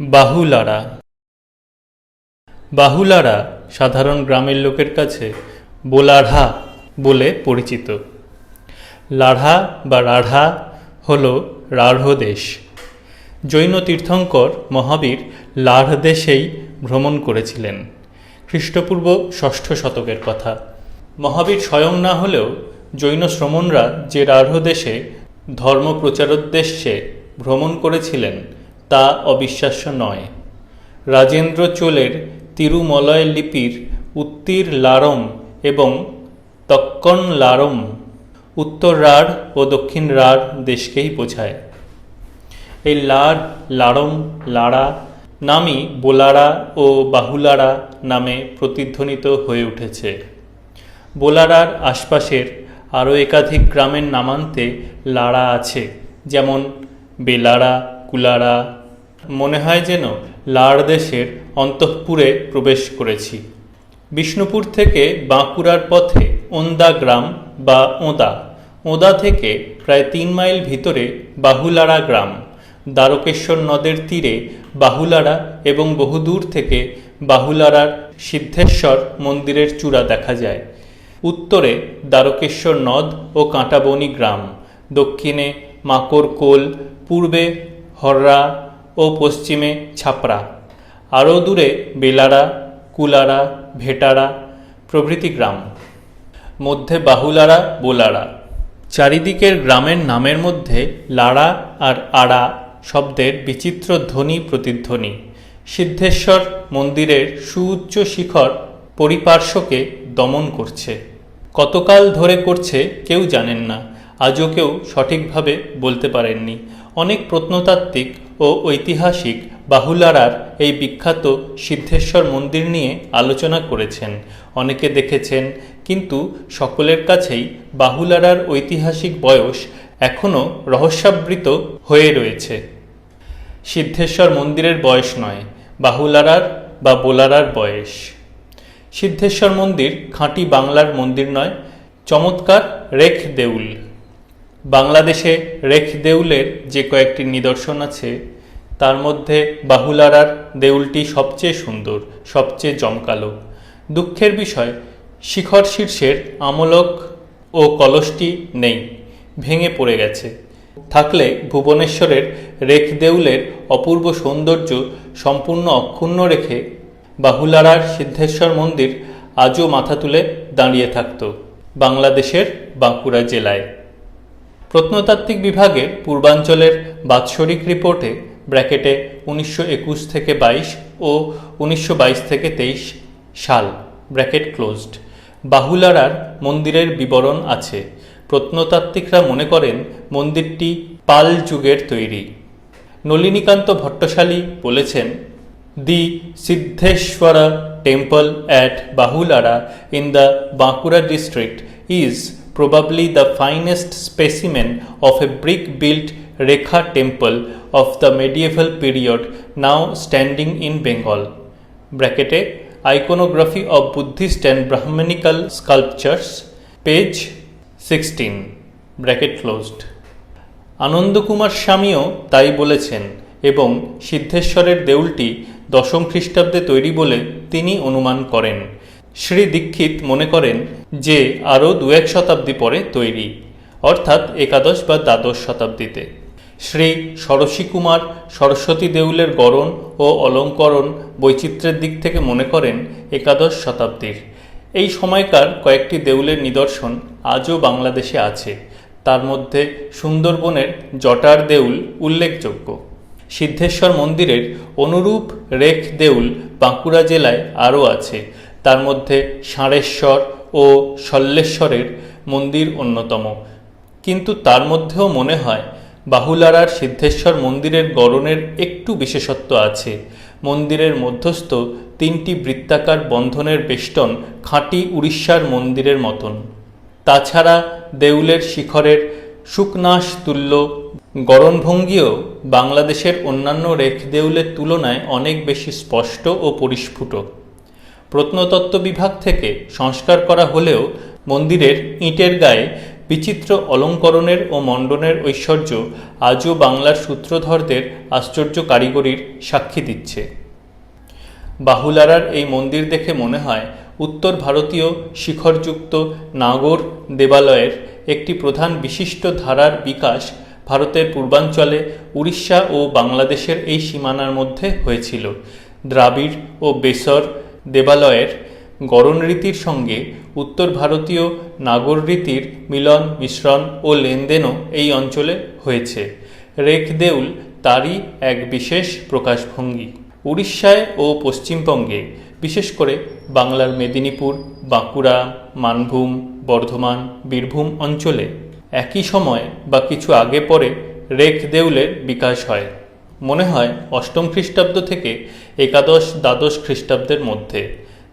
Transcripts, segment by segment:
বাহুলারা। বাহুলারা সাধারণ গ্রামের লোকের কাছে বোলাঢ়া বলে পরিচিত। লাঢ়া বা রাঢ়া হল রাঢ় দেশ। জৈন তীর্থঙ্কর মহাবীর লাঢ় দেশেই ভ্রমণ করেছিলেন। খ্রিস্টপূর্ব ষষ্ঠ শতকের কথা। মহাবীর স্বয়ং না হলেও জৈন শ্রমণরা যে রাঢ় দেশে ধর্ম প্রচারোদ্দেশ্যে ভ্রমণ করেছিলেন তা অবিশ্বাস্য নয়। রাজেন্দ্র চোলের তিরুমলয় লিপির উত্তীর লারম এবং তক্কন লারম উত্তর রাঢ় ও দক্ষিণ রাঢ় দেশকেই বোঝায়। এই লার লারম, লাড়া নামই বোলারা ও বাহুলারা নামে প্রতিধ্বনিত হয়ে উঠেছে। বোলারার আশপাশের আরও একাধিক গ্রামের নামান্তে লাড়া আছে, যেমন বেলারা কুলারা মনে হয় যেন লাড় দেশের অন্তঃপুরে প্রবেশ করেছি। বিষ্ণুপুর থেকে বাঁকুড়ার পথে ওন্দা গ্রাম বা ওদা। ওদা থেকে প্রায় তিন মাইল ভিতরে বাহুলারা গ্রাম। দ্বারকেশ্বর নদের তীরে বাহুলারা এবং বহুদূর থেকে বাহুলারার সিদ্ধেশ্বর মন্দিরের চূড়া দেখা যায়। উত্তরে দ্বারকেশ্বর নদ ও কাঁটাবনি গ্রাম। দক্ষিণে মাকড় কোল পূর্বে হররা ও পশ্চিমে ছাপড়া আরও দূরে বেলারা কুলারা ভেটারা প্রভৃতি গ্রাম। মধ্যে বাহুলারা বোলারা চারিদিকের গ্রামের নামের মধ্যে লাড়া আর আড়া শব্দের বিচিত্র ধ্বনি প্রতিধ্বনি। সিদ্ধেশ্বর মন্দিরের সুউচ্চ শিখর পরিপার্শ্বকে দমন করছে। কতকাল ধরে করছে কেউ জানেন না। আজও কেউ সঠিকভাবে বলতে পারেননি। অনেক প্রত্নতাত্ত্বিক ও ঐতিহাসিক বাহুলারার এই বিখ্যাত সিদ্ধেশ্বর মন্দির নিয়ে আলোচনা করেছেন। অনেকে দেখেছেন, কিন্তু সকলের কাছেই বাহুলারার ঐতিহাসিক বয়স এখনও রহস্যাবৃত হয়ে রয়েছে। সিদ্ধেশ্বর মন্দিরের বয়স নয়, বাহুলারার বা বোলারার বয়স। সিদ্ধেশ্বর মন্দির খাঁটি বাংলার মন্দির নয়, চমৎকার রেখ দেউল। বাংলাদেশে রেখ দেউলের যে কয়েকটি নিদর্শন আছে, তার মধ্যে বাহুলারার দেউলটি সবচেয়ে সুন্দর, সবচেয়ে জমকালো। দুঃখের বিষয়, শিখর শীর্ষের আমলক ও কলসটি নেই, ভেঙে পড়ে গেছে। থাকলে ভুবনেশ্বরের রেখ দেউলের অপূর্ব সৌন্দর্য সম্পূর্ণ অক্ষুণ্ণ রেখে বাহুলারার সিদ্ধেশ্বর মন্দির আজও মাথা তুলে দাঁড়িয়ে থাকত, বাংলাদেশের বাঁকুড়া জেলায়। প্রত্নতাত্ত্বিক বিভাগের পূর্বাঞ্চলের বাৎসরিক রিপোর্টে ব্র্যাকেটে উনিশশো একুশ থেকে বাইশ ও উনিশশো বাইশ থেকে তেইশ সাল, ব্র্যাকেট ক্লোজড। বাহুলারার মন্দিরের বিবরণ আছে। প্রত্নতাত্ত্বিকরা মনে করেন মন্দিরটি পাল যুগের তৈরি। নলিনীকান্ত ভট্টশালী বলেছেন, the Siddheshwara temple at Bahulara in the Bankura district is probably the finest specimen of a brick built Rekha temple of the medieval period now standing in Bengal. Bracket Iconography of Buddhist and Brahmanical sculptures, page 16. Bracket closed. Anandakumar স্বামীও তাই বলেছেন এবং সিদ্ধেশ্বরের দেউলটি দশম খ্রিস্টাব্দে তৈরি বলে তিনি অনুমান করেন শ্রী দীক্ষিত মনে করেন যে আরও দু এক শতাব্দী পরে তৈরি, অর্থাৎ একাদশ বা দ্বাদশ শতাব্দীতে। শ্রী সরসী কুমার সরস্বতী দেউলের গড়ন ও অলঙ্করণ বৈচিত্র্যের দিক থেকে মনে করেন একাদশ শতাব্দীর। এই সময়কার কয়েকটি দেউলের নিদর্শন আজও বাংলাদেশে আছে। তার মধ্যে সুন্দরবনের জটার দেউল উল্লেখযোগ্য। সিদ্ধেশ্বর মন্দিরের অনুরূপ রেখ দেউল বাঁকুড়া জেলায় আরও আছে। তার মধ্যে ষাঁড়েশ্বর ও শল্যেশ্বরের মন্দির অন্যতম। কিন্তু তার মধ্যেও মনে হয়, বাহুলারার সিদ্ধেশ্বর মন্দিরের গড়নের একটু বিশেষত্ব আছে। মন্দিরের মধ্যস্থ তিনটি বৃত্তাকার বন্ধনের বেষ্টন খাঁটি উড়িষ্যার মন্দিরের মতন। তাছাড়া দেউলের শিখরের সুকনাশ তুল্য গড়নভঙ্গিও বাংলাদেশের অন্যান্য রেখ দেউলের তুলনায় অনেক বেশি স্পষ্ট ও পরিস্ফুট। প্রত্নতত্ত্ব বিভাগ থেকে সংস্কার করা হলেও মন্দিরের ইটের গায়ে বিচিত্র অলঙ্করণের ও মণ্ডনের ঐশ্বর্য আজও বাংলার সূত্রধরদের আশ্চর্য কারিগরির সাক্ষী দিচ্ছে। বাহুলারার এই মন্দির দেখে মনে হয় উত্তর ভারতীয় শিখরযুক্ত নাগর দেবালয়ের একটি প্রধান বিশিষ্ট ধারার বিকাশ ভারতের পূর্বাঞ্চলে উড়িষ্যা ও বাংলাদেশের এই সীমানার মধ্যে হয়েছিল। দ্রাবিড় ও বেসর দেবালয়ের গড়ন রীতির সঙ্গে উত্তর ভারতীয় নাগর রীতির মিলন, মিশ্রণ ও লেনদেনও এই অঞ্চলে হয়েছে। রেখ দেউল তারই এক বিশেষ প্রকাশভঙ্গি। উড়িষ্যায় ও পশ্চিমবঙ্গে, বিশেষ করে বাংলার মেদিনীপুর, বাঁকুড়া, মানভূম, বর্ধমান, বীরভূম অঞ্চলে একই সময় বা কিছু আগে পরে রেখ দেউলের বিকাশ হয়। মনে হয় অষ্টম খ্রিস্টাব্দ থেকে একাদশ দ্বাদশ খ্রিস্টাব্দের মধ্যে।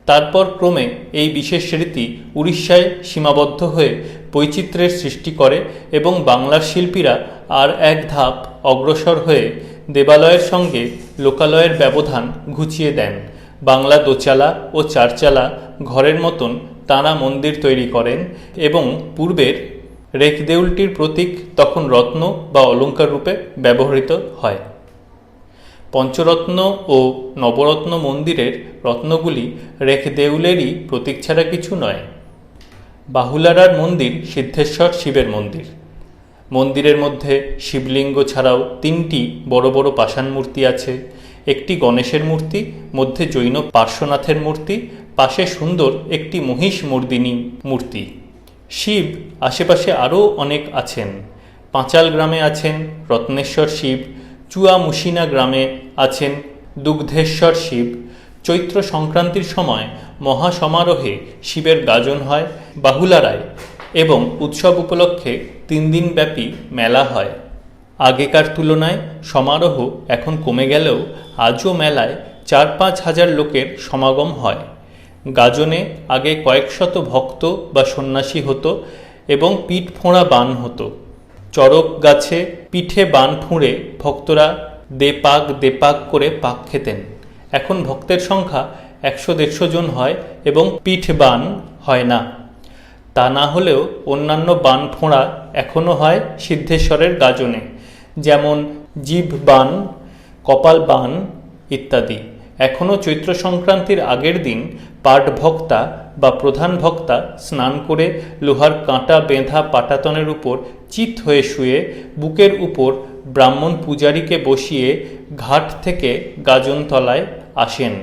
তারপর ক্রমে এই বিশেষ রীতি উড়িষ্যায় সীমাবদ্ধ হয়ে বৈচিত্র্যের সৃষ্টি করে এবং বাংলার শিল্পীরা আর এক ধাপ অগ্রসর হয়ে দেবালয়ের সঙ্গে লোকালয়ের ব্যবধান ঘুচিয়ে দেন। বাংলা দোচালা ও চারচালা ঘরের মতন তাঁরা মন্দির তৈরি করেন এবং পূর্বের রেখ দেউলটির প্রতীক তখন রত্ন বা অলঙ্কার রূপে ব্যবহৃত হয়। পঞ্চরত্ন ও নবরত্ন মন্দিরের রত্নগুলি রেখ দেউলেরই প্রতীক ছাড়া কিছু নয়। বাহুলারার মন্দির সিদ্ধেশ্বর শিবের মন্দির। মন্দিরের মধ্যে শিবলিঙ্গ ছাড়াও তিনটি বড় বড় পাষাণ মূর্তি আছে। একটি গণেশের মূর্তি, মধ্যে জৈন পার্শ্বনাথের মূর্তি, পাশে সুন্দর একটি মহিষ মর্দিনী মূর্তি। শিব আশেপাশে আরও অনেক আছেন। পাঁচাল গ্রামে আছেন রত্নেশ্বর শিব চুয়ামুসিনা গ্রামে আছেন দুগ্ধেশ্বর শিব। চৈত্র সংক্রান্তির সময় মহাসমারোহে শিবের গাজন হয় বাহুলারায় এবং উৎসব উপলক্ষে তিন দিনব্যাপী মেলা হয়। আগেকার তুলনায় সমারোহ এখন কমে গেলেও আজও মেলায় চার পাঁচ হাজার লোকের সমাগম হয়। গাজনে আগে কয়েকশত ভক্ত বা সন্ন্যাসী হতো এবং পিঠ ফোঁড়া বান হতো। চড়ক গাছে পিঠে বান ফুঁড়ে ভক্তরা দে পাক দে পাক করে পাক খেতেন। এখন ভক্তের সংখ্যা একশো দেড়শো জন হয় এবং পিঠ বান হয় না। তা না হলেও অন্যান্য বান ফোঁড়া এখনও হয় সিদ্ধেশ্বরের গাজনে, যেমন জিভ বান, কপাল বান ইত্যাদি। এখনও চৈত্র সংক্রান্তির আগের দিন পাট ভক্তা বা প্রধান ভক্তা স্নান করে লোহার কাঁটা বেঁধা পাটাতনের উপর চিত হয়ে শুয়ে বুকের উপর ব্রাহ্মণ পূজারীকে বসিয়ে ঘাট থেকে গাজনতলায় আসেন।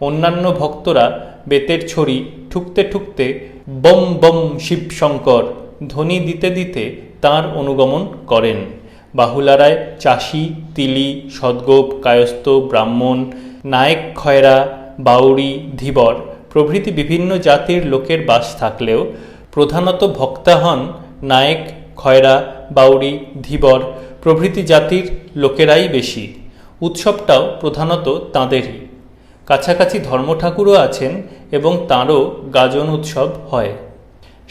অন্যান্য ভক্তরা বেতের ছড়ি ঠুকতে ঠুকতে বম বম শিবশঙ্কর ধ্বনি দিতে দিতে তার অনুগমন করেন। বাহুলারায় চাষি, তিলি, সদ্গোপ, কায়স্থ, ব্রাহ্মণ, নায়ক খয়রা বাউরি ধীবর প্রভৃতি বিভিন্ন জাতির লোকের বাস থাকলেও প্রধানত ভক্তা হন নায়েক, খয়রা বাউরি ধীবর, প্রভৃতি জাতির লোকেরাই বেশি। উৎসবটাও প্রধানত তাঁদেরই। কাছাকাছি ধর্মঠাকুরও আছেন এবং তাঁরও গাজন উৎসব হয়।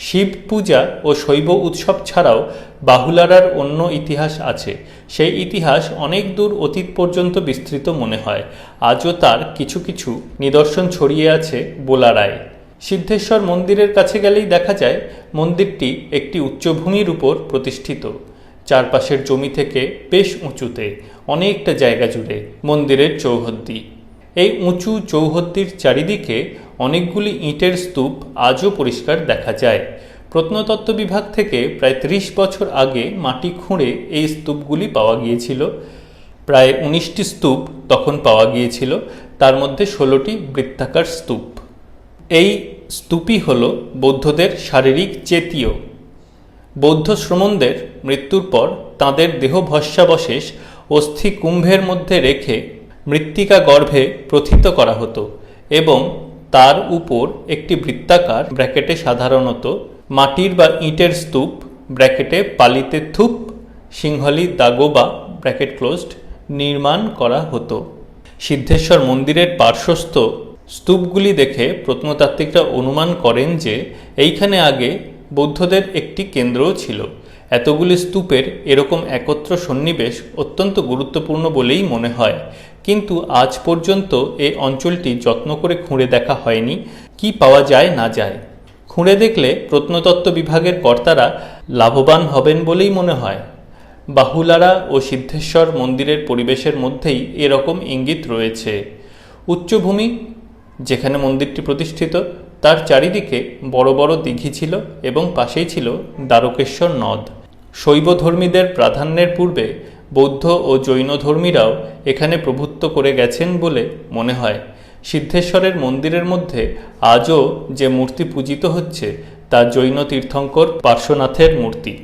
শিব পূজা ও শৈব উৎসব ছাড়াও বাহুলারার অন্য ইতিহাস আছে। সেই ইতিহাস অনেক দূর অতীত পর্যন্ত বিস্তৃত মনে হয়। আজও তার কিছু কিছু নিদর্শন ছড়িয়ে আছে বোলারায় সিদ্ধেশ্বর মন্দিরের কাছে গেলেই দেখা যায়, মন্দিরটি একটি উচ্চভূমির উপর প্রতিষ্ঠিত। চারপাশের জমি থেকে বেশ উঁচুতে, অনেকটা জায়গা জুড়ে মন্দিরের চৌহদ্দি। এই উঁচু চৌহদ্দির চারিদিকে অনেকগুলি ইটের স্তূপ আজও পরিষ্কার দেখা যায়। প্রত্নতত্ত্ব বিভাগ থেকে প্রায় ত্রিশ বছর আগে মাটি খুঁড়ে এই স্তূপগুলি পাওয়া গিয়েছিল। প্রায় উনিশটি স্তূপ তখন পাওয়া গিয়েছিল, তার মধ্যে ষোলোটি বৃত্তাকার স্তূপ। এই স্তূপই হল বৌদ্ধদের শারীরিক চেতীয় বৌদ্ধ শ্রমণদের মৃত্যুর পর তাঁদের দেহভস্যাবশেষ অস্থি কুম্ভের মধ্যে রেখে মৃত্তিকা গর্ভে প্রথিত করা হতো এবং তার উপর একটি বৃত্তাকার ব্র্যাকেটে সাধারণত মাটির বা ইটের স্তূপ, ব্র্যাকেটে পালিতে থুপ, সিংহলি দাগোবা ব্র্যাকেট ক্লোজড নির্মাণ করা হতো। সিদ্ধেশ্বর মন্দিরের পার্শ্বস্থ স্তূপগুলি দেখে প্রত্নতাত্ত্বিকরা অনুমান করেন যে এইখানে আগে বৌদ্ধদের একটি কেন্দ্রও ছিল। এতগুলি স্তূপের এরকম একত্র সন্নিবেশ অত্যন্ত গুরুত্বপূর্ণ বলেই মনে হয়। কিন্তু আজ পর্যন্ত এই অঞ্চলটি যত্ন করে খুঁড়ে দেখা হয়নি। কি পাওয়া যায় না যায়? খুঁড়ে দেখলে প্রত্নতত্ত্ব বিভাগের কর্তারা লাভবান হবেন বলেই মনে হয়। বাহুলারা ও সিদ্ধেশ্বর মন্দিরের পরিবেশের মধ্যেই এরকম ইঙ্গিত রয়েছে। উচ্চভূমি, যেখানে মন্দিরটি প্রতিষ্ঠিত, তার চারিদিকে বড় বড় দিঘি ছিল এবং পাশেই ছিল দ্বারকেশ্বর নদ। শৈবধর্মীদের প্রাধান্যের পূর্বে বৌদ্ধ ও জৈন ধর্মীরাও এখানে প্রভুত্ব করে গেছেন বলে মনে হয়। সিদ্ধেশ্বরের মন্দিরের মধ্যে আজও যে মূর্তি পূজিত হচ্ছে তা জৈন তীর্থঙ্কর পার্শ্বনাথের মূর্তি।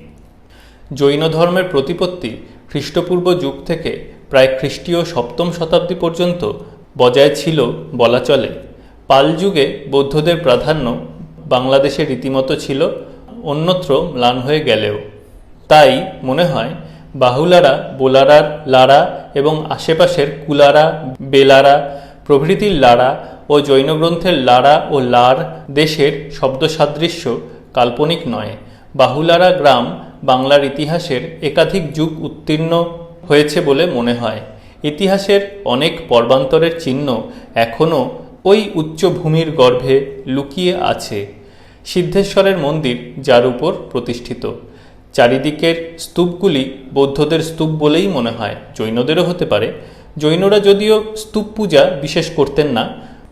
জৈন ধর্মের প্রতিপত্তি খ্রিস্টপূর্ব যুগ থেকে প্রায় খ্রিস্টীয় সপ্তম শতাব্দী পর্যন্ত বজায় ছিল বলা চলে। পাল যুগে বৌদ্ধদের প্রাধান্য বাংলাদেশে রীতিমতো ছিল, অন্যত্র ম্লান হয়ে গেলেও। তাই মনে হয় বাহুলারা বোলারার লারা এবং আশেপাশের কুলারা, বেলারা প্রভৃতির লারা ও জৈন গ্রন্থের লারা ও লার দেশের শব্দ সাদৃশ্য কাল্পনিক নয়। বাহুলারা গ্রাম বাংলার ইতিহাসের একাধিক যুগ উত্তীর্ণ হয়েছে বলে মনে হয়। ইতিহাসের অনেক পর্বান্তরের চিহ্ন এখনও ওই উচ্চভূমির গর্ভে লুকিয়ে আছে। সিদ্ধেশ্বরের মন্দির যার উপর প্রতিষ্ঠিত। চারিদিকের স্তূপগুলি বৌদ্ধদের স্তূপ বলেই মনে হয়, জৈনদেরও হতে পারে। জৈনরা যদিও স্তূপ পূজা বিশেষ করতেন না,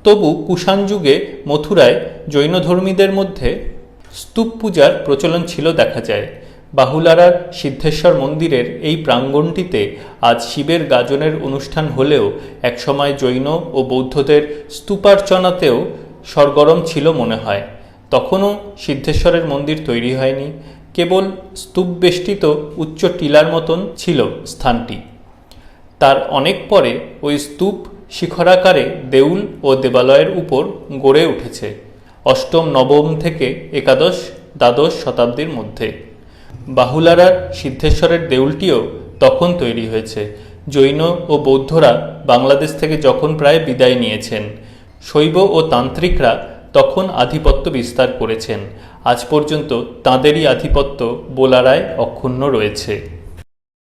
তবু কুষাণ যুগে মথুরায় জৈনধর্মীদের মধ্যে স্তূপ পূজার প্রচলন ছিল দেখা যায়। বাহুলারার সিদ্ধেশ্বর মন্দিরের এই প্রাঙ্গণটিতে আজ শিবের গাজনের অনুষ্ঠান হলেও একসময় জৈন ও বৌদ্ধদের স্তূপার্চনাতেও সরগরম ছিল মনে হয়। তখনও সিদ্ধেশ্বরের মন্দির তৈরি হয়নি। কেবল স্তূপবেষ্টিত উচ্চ টিলার মতন ছিল স্থানটি। তার অনেক পরে ওই স্তূপ শিখরাকারে দেউল ও দেবালয়ের উপর গড়ে উঠেছে, অষ্টম, নবম থেকে একাদশ, দ্বাদশ শতাব্দীর মধ্যে। বাহুলারার সিদ্ধেশ্বরের দেউলটিও তখন তৈরি হয়েছে। জৈন ও বৌদ্ধরা বাংলাদেশ থেকে যখন প্রায় বিদায় নিয়েছেন, শৈব ও তান্ত্রিকরা তখন আধিপত্য বিস্তার করেছেন। আজ পর্যন্ত তাঁদেরই আধিপত্য বোলারায় অক্ষুণ্ণ রয়েছে।